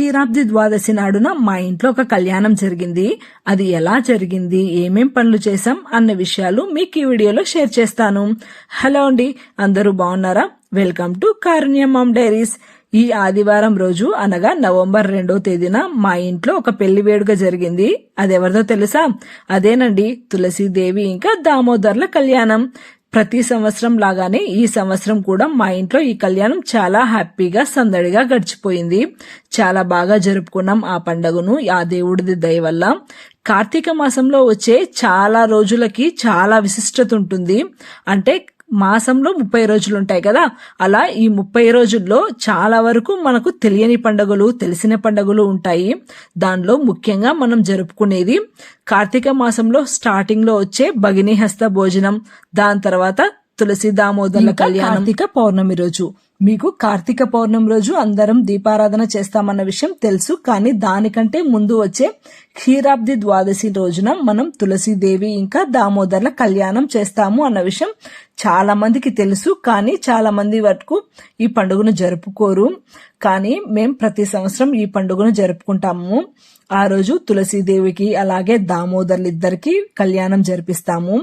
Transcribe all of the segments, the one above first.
క్షీరాబ్ది ద్వాదశి నాడున మా ఇంట్లో ఒక కళ్యాణం జరిగింది. అది ఎలా జరిగింది? ఏమేం పనులు చేశాం? అన్న విషయాలు మీకు ఈ వీడియోలో షేర్ చేస్తాను. హలో అండి అందరూ బాగున్నారా? Welcome to Karunya diaries. ఈ ఆదివారం రోజు అనగా నవంబర్ రెండో తేదీన మా ఇంట్లో ఒక పెళ్ళి వేడుక జరిగింది. అదెవరిదో తెలుసా? అదేనండి తులసీదేవి ఇంకా దామోదర్ల కళ్యాణం. ప్రతి సంవత్సరం లాగానే ఈ సంవత్సరం కూడా మా ఇంట్లో ఈ కళ్యాణం చాలా హ్యాపీగా సందడిగా గడిచిపోయింది. చాలా బాగా జరుపుకున్నాం ఆ పండుగను ఆ దేవుడిది దయ వల్ల. కార్తీక మాసంలో వచ్చే చాలా రోజులకి చాలా విశిష్టత ఉంటుంది. అంటే మాసంలో ముప్పై రోజులు ఉంటాయి కదా? అలా ఈ ముప్పై రోజుల్లో చాలా వరకు మనకు తెలియని పండుగలు తెలిసిన పండుగలు ఉంటాయి. దానిలో ముఖ్యంగా మనం జరుపుకునేది కార్తీక మాసంలో స్టార్టింగ్లో వచ్చే భగిని హస్త భోజనం దాని తర్వాత తులసి దామోదర్ల కళ్యాణం. కార్తీక పౌర్ణమి రోజు. మీకు కార్తీక పౌర్ణమి రోజు అందరం దీపారాధన చేస్తామన్న విషయం తెలుసు కానీ దానికంటే ముందు వచ్చే క్షీరాబ్ది ద్వాదశి రోజున మనం తులసీదేవి ఇంకా దామోదర్ల కళ్యాణం చేస్తాము అన్న విషయం చాలా మందికి తెలుసు కానీ చాలా మంది వరకు ఈ పండుగను జరుపుకోరు. కానీ మేం ప్రతి సంవత్సరం ఈ పండుగను జరుపుకుంటాము. ఆ రోజు తులసీదేవికి అలాగే దామోదర్లిద్దరికి కళ్యాణం జరిపిస్తాము.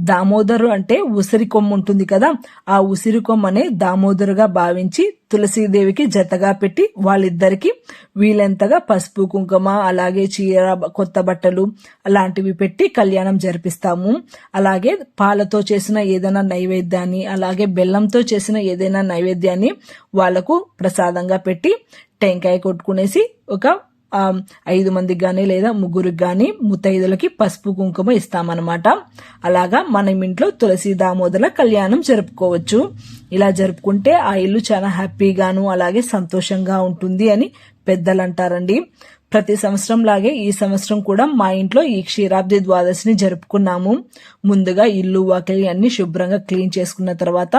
దామోదరు అంటే ఉసిరి కొమ్మ ఉంటుంది కదా ఆ ఉసిరి కొమ్మనే దామోదరుగా భావించి తులసీదేవికి జతగా పెట్టి వాళ్ళిద్దరికి వీలెంతగా పసుపు కుంకుమ అలాగే చీర కొత్త బట్టలు అలాంటివి పెట్టి కళ్యాణం జరిపిస్తాము. అలాగే పాలతో చేసిన ఏదైనా నైవేద్యాన్ని అలాగే బెల్లంతో చేసిన ఏదైనా నైవేద్యాన్ని వాళ్ళకు ప్రసాదంగా పెట్టి టెంకాయ కొట్టుకునేసి ఒక ఐదు మందికి కానీ లేదా ముగ్గురికి కానీ ముత్తైదులకి పసుపు కుంకుమ ఇస్తామన్నమాట. అలాగా మనం ఇంట్లో తులసి దామోదర కళ్యాణం జరుపుకోవచ్చు. ఇలా జరుపుకుంటే ఆ ఇల్లు చాలా హ్యాపీగాను అలాగే సంతోషంగా ఉంటుంది అని పెద్దలు అంటారండి ప్రతి సంవత్సరం లాగే ఈ సంవత్సరం కూడా మా ఇంట్లో ఈ క్షీరాబ్ది ద్వాదశిని జరుపుకున్నాము. ముందుగా ఇల్లు వాకిలి అన్ని శుభ్రంగా క్లీన్ చేసుకున్న తర్వాత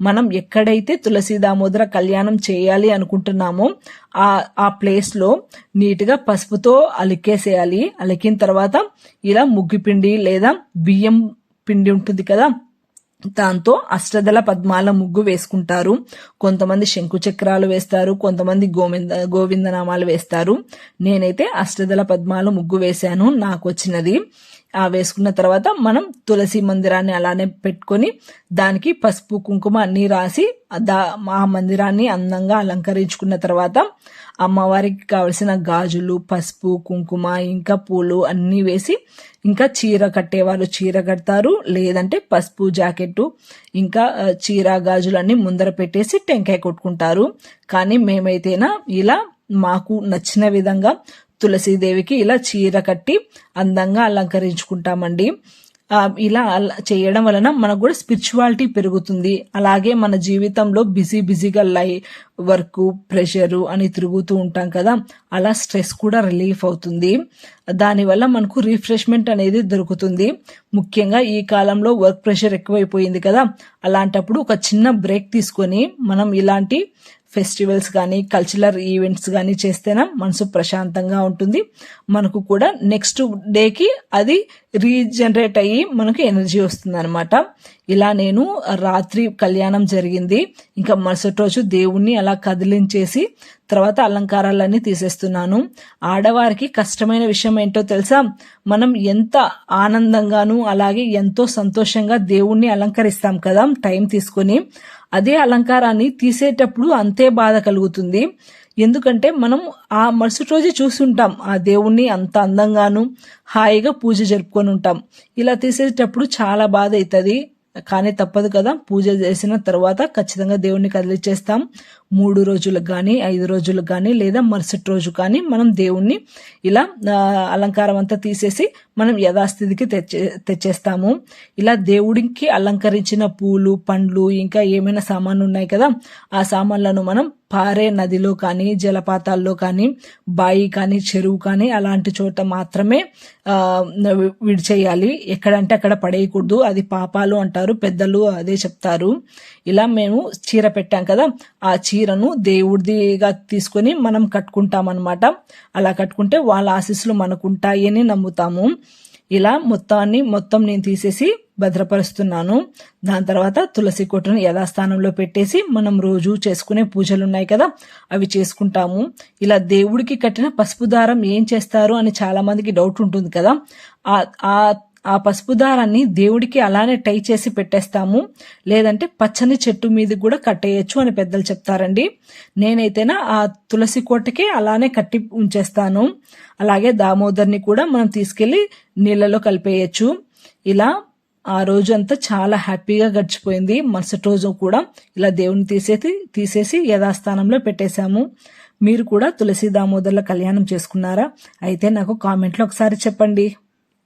మనం ఎక్కడైతే తులసి దామోదర కళ్యాణం చేయాలి అనుకుంటున్నామో ఆ ఆ ప్లేస్లో నీట్గా పసుపుతో అలికేసేయాలి. అలికిన తర్వాత ఇలా ముగ్గిపిండి లేదా బియ్యం పిండి ఉంటుంది కదా దాంతో అష్టదళ పద్మాల ముగ్గు వేసుకుంటారు. కొంతమంది శంకు చక్రాలు వేస్తారు. కొంతమంది గోవింద గోవిందనామాలు వేస్తారు. నేనైతే అష్టదళ పద్మాల ముగ్గు వేశాను. నాకు వచ్చినది. వేసుకున్న తర్వాత మనం తులసి మందిరాన్ని అలానే పెట్టుకొని దానికి పసుపు కుంకుమ అన్నీ రాసి దా ఆ మందిరాన్ని అందంగా అలంకరించుకున్న తర్వాత అమ్మవారికి కావలసిన గాజులు పసుపు కుంకుమ ఇంకా పూలు అన్నీ వేసి ఇంకా చీర కట్టేవాళ్ళు చీర కడతారు. లేదంటే పసుపు జాకెట్టు ఇంకా చీర గాజులు అన్నీ ముందర పెట్టేసి టెంకాయ కొట్టుకుంటారు. కానీ మేమైతేనా ఇలా మాకు నచ్చిన విధంగా తులసీదేవికి ఇలా చీర కట్టి అందంగా అలంకరించుకుంటామండి. ఇలా చేయడం వలన మనకు కూడా స్పిరిచువాలిటీ పెరుగుతుంది. అలాగే మన జీవితంలో బిజీ బిజీగా లై వర్క్ ప్రెషరు అని తిరుగుతూ ఉంటాం కదా అలా స్ట్రెస్ కూడా రిలీఫ్ అవుతుంది. దానివల్ల మనకు రిఫ్రెష్మెంట్ అనేది దొరుకుతుంది. ముఖ్యంగా ఈ కాలంలో వర్క్ ప్రెషర్ ఎక్కువైపోయింది కదా అలాంటప్పుడు ఒక చిన్న బ్రేక్ తీసుకొని మనం ఇలాంటి ఫెస్టివల్స్ కానీ కల్చరల్ ఈవెంట్స్ కానీ చేస్తేనే మనసు ప్రశాంతంగా ఉంటుంది. మనకు కూడా నెక్స్ట్ డేకి అది రీజనరేట్ అయ్యి మనకు ఎనర్జీ వస్తుంది అనమాట ఇలా నేను రాత్రి కళ్యాణం జరిగింది. ఇంకా మరుసటి రోజు దేవుణ్ణి అలా కదిలించేసి తర్వాత అలంకారాలన్నీ తీసేస్తున్నాను. ఆడవారికి కష్టమైన విషయం ఏంటో తెలుసా? మనం ఎంత ఆనందంగాను అలాగే ఎంతో సంతోషంగా దేవుణ్ణి అలంకరిస్తాం కదా టైం తీసుకొని. అదే అలంకారాన్ని తీసేటప్పుడు అంతే బాధ కలుగుతుంది. ఎందుకంటే మనం ఆ మరుసటి రోజే చూస్తుంటాం ఆ దేవుణ్ణి అంత అందంగాను హాయిగా పూజ జరుపుకొని ఉంటాం. ఇలా తీసేటప్పుడు చాలా బాధ అవుతుంది కానీ తప్పదు కదా పూజ చేసిన తర్వాత ఖచ్చితంగా దేవుణ్ణి కదిలిచ్చేస్తాం. మూడు రోజులకు కానీ ఐదు రోజులకు కానీ లేదా మరుసటి రోజు కానీ మనం దేవుణ్ణి ఇలా అలంకారం అంతా తీసేసి మనం యథాస్థితికి తెచ్చే తెచ్చేస్తాము. ఇలా దేవుడికి అలంకరించిన పూలు పండ్లు ఇంకా ఏమైనా సామాన్లు ఉన్నాయి కదా ఆ సామాన్లను మనం పారే నదిలో కానీ జలపాతాల్లో కానీ బాయి కానీ చెరువు కానీ అలాంటి చోట మాత్రమే విడిచేయాలి. ఎక్కడంటే అక్కడ పడేయకూడదు. అది పాపాలు అంటారు పెద్దలు అదే చెప్తారు. ఇలా మేము చీర పెట్టాం కదా ఆ చీరను దేవుడిదిగా తీసుకొని మనం కట్టుకుంటాం అనమాట అలా కట్టుకుంటే వాళ్ళ ఆశీస్సులు మనకుంటాయని నమ్ముతాము. ఇలా మొత్తాన్ని మొత్తం నేను తీసేసి భద్రపరుస్తున్నాను. దాని తర్వాత తులసి కొట్టును యథాస్థానంలో పెట్టేసి మనం రోజు చేసుకునే పూజలు ఉన్నాయి కదా అవి చేసుకుంటాము. ఇలా దేవుడికి కట్టిన పసుపు దారం ఏం చేస్తారు అని చాలా మందికి డౌట్ ఉంటుంది కదా. ఆ ఆ పసుపు దారాన్ని దేవుడికి అలానే టై చేసి పెట్టేస్తాము. లేదంటే పచ్చని చెట్టు మీద కూడా కట్టేయచ్చు అని పెద్దలు చెప్తారండి. నేనైతేనా ఆ తులసి కోటకి అలానే కట్టి ఉంచేస్తాను. అలాగే దామోదర్ని కూడా మనం తీసుకెళ్ళి నీళ్ళలో కలిపేయచ్చు. ఇలా ఆ రోజు అంతా చాలా హ్యాపీగా గడిచిపోయింది. మరుసటి రోజు కూడా ఇలా దేవుని తీసేసి తీసేసి యథాస్థానంలో పెట్టేశాము. మీరు కూడా తులసి దామోదర్ల కళ్యాణం చేసుకున్నారా? అయితే నాకు కామెంట్లో ఒకసారి చెప్పండి.